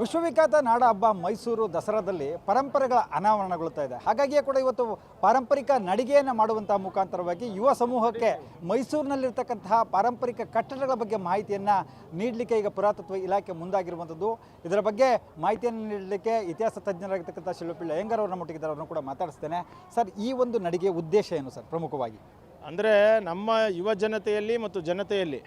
ವಿಶ್ವವಿಖ್ಯಾತ ನಾಡ ಹಬ್ಬ ಮೈಸೂರು ದಸರಾದಲ್ಲಿ ಪರಂಪರೆಗಳ ಅನಾವರಣಗೊಳ್ತಾ ಇದೆ. ಹಾಗಾಗಿಯೇ ಕೂಡ ಇವತ್ತು ಪಾರಂಪರಿಕ ನಡಿಗೆಯನ್ನು ಮಾಡುವಂತಹ ಮುಖಾಂತರವಾಗಿ ಯುವ ಸಮೂಹಕ್ಕೆ ಮೈಸೂರಿನಲ್ಲಿರ್ತಕ್ಕಂತಹ ಪಾರಂಪರಿಕ ಕಟ್ಟಡಗಳ ಬಗ್ಗೆ ಮಾಹಿತಿಯನ್ನು ನೀಡಲಿಕ್ಕೆ ಈಗ ಪುರಾತತ್ವ ಇಲಾಖೆ ಮುಂದಾಗಿರುವಂಥದ್ದು ಇದರ ಬಗ್ಗೆ ಮಾಹಿತಿಯನ್ನು ನೀಡಲಿಕ್ಕೆ ಇತಿಹಾಸ ತಜ್ಞರಾಗಿರ್ತಕ್ಕಂಥ ಶಿಲ್ಪಿಳ್ಳ ಹೆಂಗರ್ ಅವ್ರನ್ನ ಅವ್ರನ್ನ ಕೂಡ ಮಾತಾಡಿಸ್ತೇನೆ. ಸರ್, ಈ ಒಂದು ನಡಿಗೆ ಉದ್ದೇಶ ಏನು ಸರ್, ಪ್ರಮುಖವಾಗಿ? ಅಂದರೆ ನಮ್ಮ ಯುವ ಜನತೆಯಲ್ಲಿ ಮತ್ತು ಜನತೆಯಲ್ಲಿ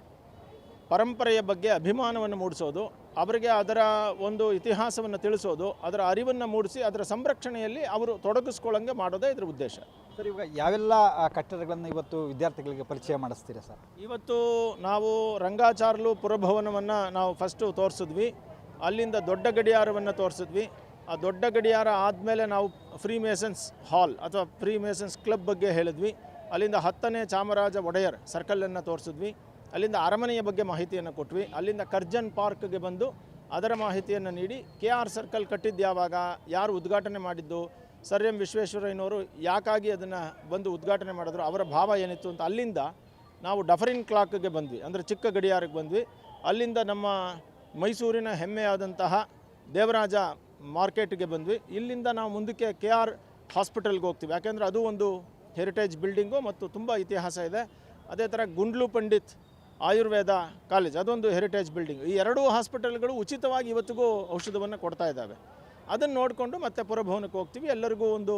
ಪರಂಪರೆಯ ಬಗ್ಗೆ ಅಭಿಮಾನವನ್ನು ಮೂಡಿಸೋದು ಅವರಿಗೆ ಅದರ ಒಂದು ಇತಿಹಾಸವನ್ನು ತಿಳಿಸೋದು ಅದರ ಅರಿವನ್ನು ಮೂಡಿಸಿ ಅದರ ಸಂರಕ್ಷಣೆಯಲ್ಲಿ ಅವರು ತೊಡಗಿಸ್ಕೊಳ್ಳಂಗೆ ಮಾಡೋದೇ ಇದರ ಉದ್ದೇಶ. ಸರ್ ಇವಾಗ ಯಾವೆಲ್ಲ ಕಟ್ಟಡಗಳನ್ನು ಇವತ್ತು ವಿದ್ಯಾರ್ಥಿಗಳಿಗೆ ಪರಿಚಯ ಮಾಡಿಸ್ತೀರಾ ಸರ್? ಇವತ್ತು ನಾವು ರಂಗಾಚಾರ್ಲು ಪುರಭವನವನ್ನು ನಾವು ಫಸ್ಟು ತೋರಿಸಿದ್ವಿ. ಅಲ್ಲಿಂದ ದೊಡ್ಡ ಗಡಿಯಾರವನ್ನು ತೋರಿಸಿದ್ವಿ. ಆ ದೊಡ್ಡ ಗಡಿಯಾರ ಆದಮೇಲೆ ನಾವು ಫ್ರೀ ಮೇಸನ್ಸ್ ಹಾಲ್ ಅಥವಾ ಫ್ರೀ ಮೇಸನ್ಸ್ ಕ್ಲಬ್ ಬಗ್ಗೆ ಹೇಳಿದ್ವಿ. ಅಲ್ಲಿಂದ ಹತ್ತನೇ ಚಾಮರಾಜ ಒಡೆಯರ್ ಸರ್ಕಲನ್ನು ತೋರಿಸಿದ್ವಿ. ಅಲ್ಲಿಂದ ಅರಮನೆಯ ಬಗ್ಗೆ ಮಾಹಿತಿಯನ್ನು ಕೊಟ್ವಿ. ಅಲ್ಲಿಂದ ಕರ್ಜನ್ ಪಾರ್ಕ್ಗೆ ಬಂದು ಅದರ ಮಾಹಿತಿಯನ್ನು ನೀಡಿ, ಕೆ ಆರ್ ಸರ್ಕಲ್ ಕಟ್ಟಿದ್ದು ಯಾವಾಗ, ಯಾರು ಉದ್ಘಾಟನೆ ಮಾಡಿದ್ದು, ಸರ್ ಎಂ ವಿಶ್ವೇಶ್ವರಯ್ಯನವರು ಯಾಕಾಗಿ ಅದನ್ನು ಬಂದು ಉದ್ಘಾಟನೆ ಮಾಡಿದ್ರು, ಅವರ ಭಾವ ಏನಿತ್ತು ಅಂತ ಅಲ್ಲಿಂದ ನಾವು ಡಫರಿನ್ ಕ್ಲಾಕ್ಗೆ ಬಂದ್ವಿ. ಅಂದರೆ ಚಿಕ್ಕ ಗಡಿಯಾರಕ್ಕೆ ಬಂದ್ವಿ. ಅಲ್ಲಿಂದ ನಮ್ಮ ಮೈಸೂರಿನ ಹೆಮ್ಮೆಯಾದಂತಹ ದೇವರಾಜ ಮಾರ್ಕೆಟ್ಗೆ ಬಂದ್ವಿ. ಇಲ್ಲಿಂದ ನಾವು ಮುಂದಕ್ಕೆ ಕೆ ಆರ್ ಹಾಸ್ಪಿಟಲ್ಗೆ ಹೋಗ್ತೀವಿ. ಯಾಕೆಂದರೆ ಅದು ಒಂದು ಹೆರಿಟೇಜ್ ಬಿಲ್ಡಿಂಗು ಮತ್ತು ತುಂಬ ಇತಿಹಾಸ ಇದೆ. ಅದೇ ಥರ ಗುಂಡ್ಲು ಪಂಡಿತ್ ಆಯುರ್ವೇದ ಕಾಲೇಜ್, ಅದೊಂದು ಹೆರಿಟೇಜ್ ಬಿಲ್ಡಿಂಗ್ ಈ ಎರಡೂ ಹಾಸ್ಪಿಟಲ್ಗಳು ಉಚಿತವಾಗಿ ಇವತ್ತಿಗೂ ಔಷಧವನ್ನು ಕೊಡ್ತಾ ಇದ್ದಾವೆ. ಅದನ್ನು ನೋಡಿಕೊಂಡು ಮತ್ತೆ ಪುರಭವನಕ್ಕೆ ಹೋಗ್ತೀವಿ. ಎಲ್ಲರಿಗೂ ಒಂದು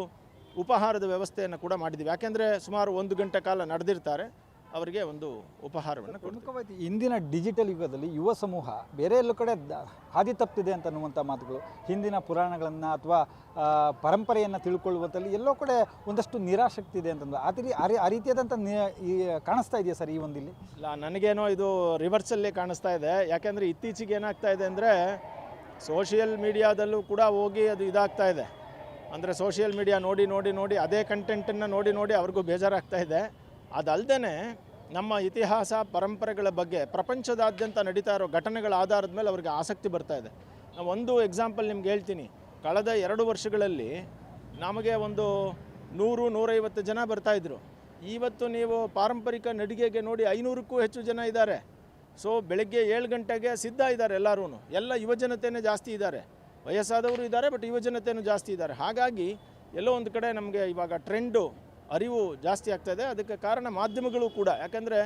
ಉಪಹಾರದ ವ್ಯವಸ್ಥೆಯನ್ನು ಕೂಡ ಮಾಡಿದ್ದೀವಿ. ಯಾಕೆಂದರೆ ಸುಮಾರು ಒಂದು ಗಂಟೆ ಕಾಲ ನಡೆದಿರ್ತಾರೆ. ಅವರಿಗೆ ಒಂದು ಉಪಹಾರವನ್ನು ಪ್ರಮುಖವಾಗಿ ಇಂದಿನ ಡಿಜಿಟಲ್ ಯುಗದಲ್ಲಿ ಯುವ ಸಮೂಹ ಬೇರೆ ಎಲ್ಲ ಕಡೆ ಹಾದಿ ತಪ್ಪಿದೆ ಅಂತ ಅನ್ನುವಂಥ ಮಾತುಗಳು ಹಿಂದಿನ ಪುರಾಣಗಳನ್ನು ಅಥವಾ ಪರಂಪರೆಯನ್ನು ತಿಳ್ಕೊಳ್ಳುವಂಥಲ್ಲಿ ಎಲ್ಲೋ ಕಡೆ ಒಂದಷ್ಟು ನಿರಾಸಕ್ತಿ ಇದೆ ಅಂತಂದು ಆ ರೀತಿ ಆ ರೀತಿಯಾದಂಥ ಈ ಕಾಣಿಸ್ತಾ ಇದೆಯಾ ಸರ್ ಈ ಒಂದಿಲ್ಲಿ? ಇಲ್ಲ ನನಗೇನೋ ಇದು ರಿವರ್ಸಲ್ಲೇ ಕಾಣಿಸ್ತಾ ಇದೆ. ಯಾಕೆಂದರೆ ಇತ್ತೀಚೆಗೆ ಏನಾಗ್ತಾ ಇದೆ ಅಂದರೆ ಸೋಷಿಯಲ್ ಮೀಡಿಯಾದಲ್ಲೂ ಕೂಡ ಹೋಗಿ ಅದು ಇದಾಗ್ತಾ ಇದೆ. ಅಂದರೆ ಸೋಷಿಯಲ್ ಮೀಡಿಯಾ ನೋಡಿ ನೋಡಿ ನೋಡಿ ಅದೇ ಕಂಟೆಂಟನ್ನು ನೋಡಿ ನೋಡಿ ಅವ್ರಿಗೂ ಬೇಜಾರಾಗ್ತಾ ಇದೆ. ಅದಲ್ಲದೆ ನಮ್ಮ ಇತಿಹಾಸ, ಪರಂಪರೆಗಳ ಬಗ್ಗೆ, ಪ್ರಪಂಚದಾದ್ಯಂತ ನಡೀತಾ ಇರೋ ಘಟನೆಗಳ ಆಧಾರದ ಮೇಲೆ ಅವ್ರಿಗೆ ಆಸಕ್ತಿ ಬರ್ತಾ ಇದೆ. ನಾವು ಒಂದು ಎಕ್ಸಾಂಪಲ್ ನಿಮ್ಗೆ ಹೇಳ್ತೀನಿ. ಕಳೆದ ಎರಡು ವರ್ಷಗಳಲ್ಲಿ ನಮಗೆ ಒಂದು ನೂರು, ನೂರೈವತ್ತು ಜನ ಬರ್ತಾಯಿದ್ರು ಇವತ್ತು ನೀವು ಪಾರಂಪರಿಕ ನಡಿಗೆಗೆ ನೋಡಿ ಐನೂರಕ್ಕೂ ಹೆಚ್ಚು ಜನ ಇದ್ದಾರೆ. ಸೊ ಬೆಳಗ್ಗೆ ಏಳು ಗಂಟೆಗೆ ಸಿದ್ಧ ಇದ್ದಾರೆ ಎಲ್ಲರೂ ಎಲ್ಲ ಯುವಜನತೆಯೇ ಜಾಸ್ತಿ ಇದ್ದಾರೆ. ವಯಸ್ಸಾದವರು ಇದ್ದಾರೆ ಬಟ್ ಯುವಜನತೆಯೂ ಜಾಸ್ತಿ ಇದ್ದಾರೆ. ಹಾಗಾಗಿ ಎಲ್ಲೋ ಒಂದು ಕಡೆ ನಮಗೆ ಇವಾಗ ಟ್ರೆಂಡು ಅರಿವು ಜಾಸ್ತಿ ಆಗ್ತಾ ಇದೆ. ಅದಕ್ಕೆ ಕಾರಣ ಮಾಧ್ಯಮಗಳು ಕೂಡ. ಯಾಕಂದರೆ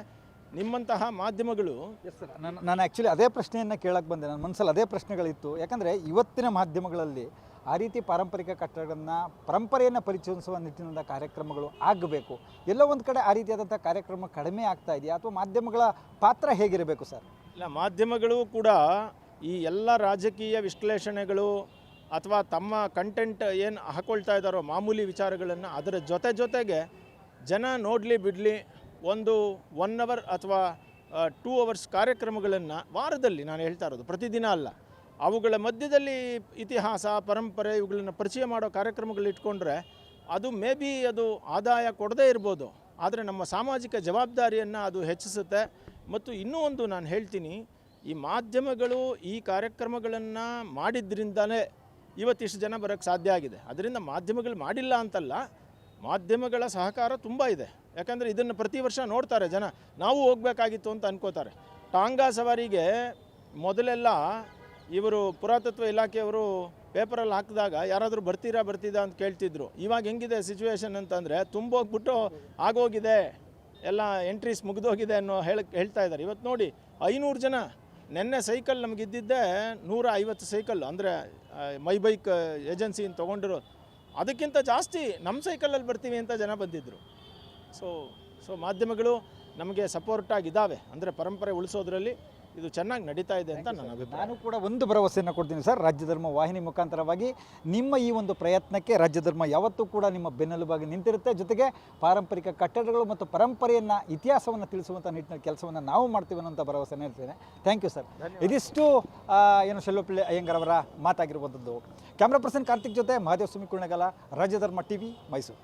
ನಿಮ್ಮಂತಹ ಮಾಧ್ಯಮಗಳು ಎಸ್ ಸರ್ ನಾನು ನಾನು ಆ್ಯಕ್ಚುಲಿ ಅದೇ ಪ್ರಶ್ನೆಯನ್ನು ಕೇಳಕ್ಕೆ ಬಂದೆ. ನನ್ನ ಮನಸ್ಸಲ್ಲಿ ಅದೇ ಪ್ರಶ್ನೆಗಳಿತ್ತು. ಯಾಕಂದರೆ ಇವತ್ತಿನ ಮಾಧ್ಯಮಗಳಲ್ಲಿ ಆ ರೀತಿ ಪಾರಂಪರಿಕ ಕಟ್ಟಡಗಳನ್ನು ಪರಂಪರೆಯನ್ನು ಪರಿಚಯಿಸುವ ನಿಟ್ಟಿನಿಂದ ಕಾರ್ಯಕ್ರಮಗಳು ಆಗಬೇಕು. ಎಲ್ಲೋ ಒಂದು ಕಡೆ ಆ ರೀತಿಯಾದಂಥ ಕಾರ್ಯಕ್ರಮ ಕಡಿಮೆ ಆಗ್ತಾ ಇದೆಯಾ? ಅಥವಾ ಮಾಧ್ಯಮಗಳ ಪಾತ್ರ ಹೇಗಿರಬೇಕು ಸರ್ ಇಲ್ಲ ಮಾಧ್ಯಮಗಳು ಕೂಡ ಈ ಎಲ್ಲ ರಾಜಕೀಯ ವಿಶ್ಲೇಷಣೆಗಳು ಅಥವಾ ತಮ್ಮ ಕಂಟೆಂಟ್ ಏನು ಹಾಕ್ಕೊಳ್ತಾ ಇದ್ದಾರೋ ಮಾಮೂಲಿ ವಿಚಾರಗಳನ್ನು ಅದರ ಜೊತೆ ಜೊತೆಗೆ ಜನ ನೋಡಲಿ ಬಿಡಲಿ ಒಂದು ಒನ್ ಅವರ್ ಅಥವಾ ಟೂ ಅವರ್ಸ್ ಕಾರ್ಯಕ್ರಮಗಳನ್ನು ವಾರದಲ್ಲಿ ನಾನು ಹೇಳ್ತಾ ಇರೋದು, ಪ್ರತಿದಿನ ಅಲ್ಲ. ಅವುಗಳ ಮಧ್ಯದಲ್ಲಿ ಇತಿಹಾಸ, ಪರಂಪರೆ ಇವುಗಳನ್ನು ಪರಿಚಯ ಮಾಡೋ ಕಾರ್ಯಕ್ರಮಗಳು ಇಟ್ಕೊಂಡ್ರೆ ಅದು ಮೇ ಬಿ ಅದು ಆದಾಯ ಕೊಡದೇ ಇರ್ಬೋದು. ಆದರೆ ನಮ್ಮ ಸಾಮಾಜಿಕ ಜವಾಬ್ದಾರಿಯನ್ನು ಅದು ಹೆಚ್ಚಿಸುತ್ತೆ. ಮತ್ತು ಇನ್ನೂ ಒಂದು ನಾನು ಹೇಳ್ತೀನಿ, ಈ ಮಾಧ್ಯಮಗಳು ಈ ಕಾರ್ಯಕ್ರಮಗಳನ್ನು ಮಾಡಿದ್ರಿಂದಲೇ ಇವತ್ತಿಷ್ಟು ಜನ ಬರೋಕ್ಕೆ ಸಾಧ್ಯ ಆಗಿದೆ. ಅದರಿಂದ ಮಾಧ್ಯಮಗಳು ಮಾಡಿಲ್ಲ ಅಂತಲ್ಲ, ಮಾಧ್ಯಮಗಳ ಸಹಕಾರ ತುಂಬ ಇದೆ. ಯಾಕಂದರೆ ಇದನ್ನು ಪ್ರತಿ ವರ್ಷ ನೋಡ್ತಾರೆ ಜನ. ನಾವು ಹೋಗಬೇಕಾಗಿತ್ತು ಅಂತ ಅನ್ಕೋತಾರೆ. ಟಾಂಗಾ ಸವಾರಿಗೆ ಮೊದಲೆಲ್ಲ ಇವರು ಪುರಾತತ್ವ ಇಲಾಖೆಯವರು ಪೇಪರಲ್ಲಿ ಹಾಕಿದಾಗ ಯಾರಾದರೂ ಬರ್ತೀರಾ ಬರ್ತಿದ್ದ ಅಂತ ಕೇಳ್ತಿದ್ರು. ಇವಾಗ ಹೆಂಗಿದೆ ಸಿಚುವೇಶನ್ ಅಂತಂದರೆ ತುಂಬೋಗ್ಬಿಟ್ಟು ಆಗೋಗಿದೆ, ಎಲ್ಲ ಎಂಟ್ರೀಸ್ ಮುಗಿದೋಗಿದೆ ಅನ್ನೋ ಹೇಳ ಹೇಳ್ತಾ ಇದ್ದಾರೆ. ಇವತ್ತು ನೋಡಿ ಐನೂರು ಜನ ನೆನ್ನೆ ಸೈಕಲ್ ನಮಗಿದ್ದಿದ್ದೇ ನೂರ ಐವತ್ತು ಸೈಕಲ್, ಅಂದರೆ ಮೈ ಬೈಕ್ ಏಜೆನ್ಸಿಯಿಂದ ತೊಗೊಂಡಿರೋ, ಅದಕ್ಕಿಂತ ಜಾಸ್ತಿ ನಮ್ಮ ಸೈಕಲಲ್ಲಿ ಬರ್ತೀವಿ ಅಂತ ಜನ ಬಂದಿದ್ದರು ಸೊ ಸೊ ಮಾಧ್ಯಮಗಳು ನಮಗೆ ಸಪೋರ್ಟಾಗಿದ್ದಾವೆ ಅಂದರೆ ಪರಂಪರೆ ಉಳಿಸೋದ್ರಲ್ಲಿ. ಇದು ಚೆನ್ನಾಗಿ ನಡೀತಾ ಇದೆ ಅಂತ ನನ್ನ ಅಭಿಪ್ರಾಯ. ನಾನು ಕೂಡ ಒಂದು ಭರವಸೆಯನ್ನು ಕೊಡ್ತೀನಿ ಸರ್ ರಾಜ್ಯ ಧರ್ಮ ವಾಹಿನಿ ಮುಖಾಂತರವಾಗಿ ನಿಮ್ಮ ಈ ಒಂದು ಪ್ರಯತ್ನಕ್ಕೆ ರಾಜ್ಯ ಧರ್ಮ ಯಾವತ್ತೂ ಕೂಡ ನಿಮ್ಮ ಬೆನ್ನೆಲುಬಾಗಿ ನಿಂತಿರುತ್ತೆ. ಜೊತೆಗೆ ಪಾರಂಪರಿಕ ಕಟ್ಟಡಗಳು ಮತ್ತು ಪರಂಪರೆಯನ್ನು ಇತಿಹಾಸವನ್ನು ತಿಳಿಸುವಂಥ ನಿಟ್ಟಿನ ಕೆಲಸವನ್ನು ನಾವು ಮಾಡ್ತೀವಿ ಅನ್ನೋಂಥ ಭರವಸೆ ಹೇಳ್ತೇನೆ. ಥ್ಯಾಂಕ್ ಯು ಸರ್ ಇದಿಷ್ಟು ಏನು ಶೆಲ್ಲೋಪಿಳ್ಳಿ ಅಯ್ಯಂಗಾರ್ ಅವರ ಮಾತಾಗಿರುವಂಥದ್ದು ಕ್ಯಾಮ್ರಾ ಪರ್ಸನ್ ಕಾರ್ತಿಕ್ ಜೊತೆ ಮಹಾದೇವ್ ಸುಮಿ ಕುಳ್ಳೆಗಾಲ ರಾಜ್ಯ ಧರ್ಮ ಟಿ ವಿ ಮೈಸೂರು.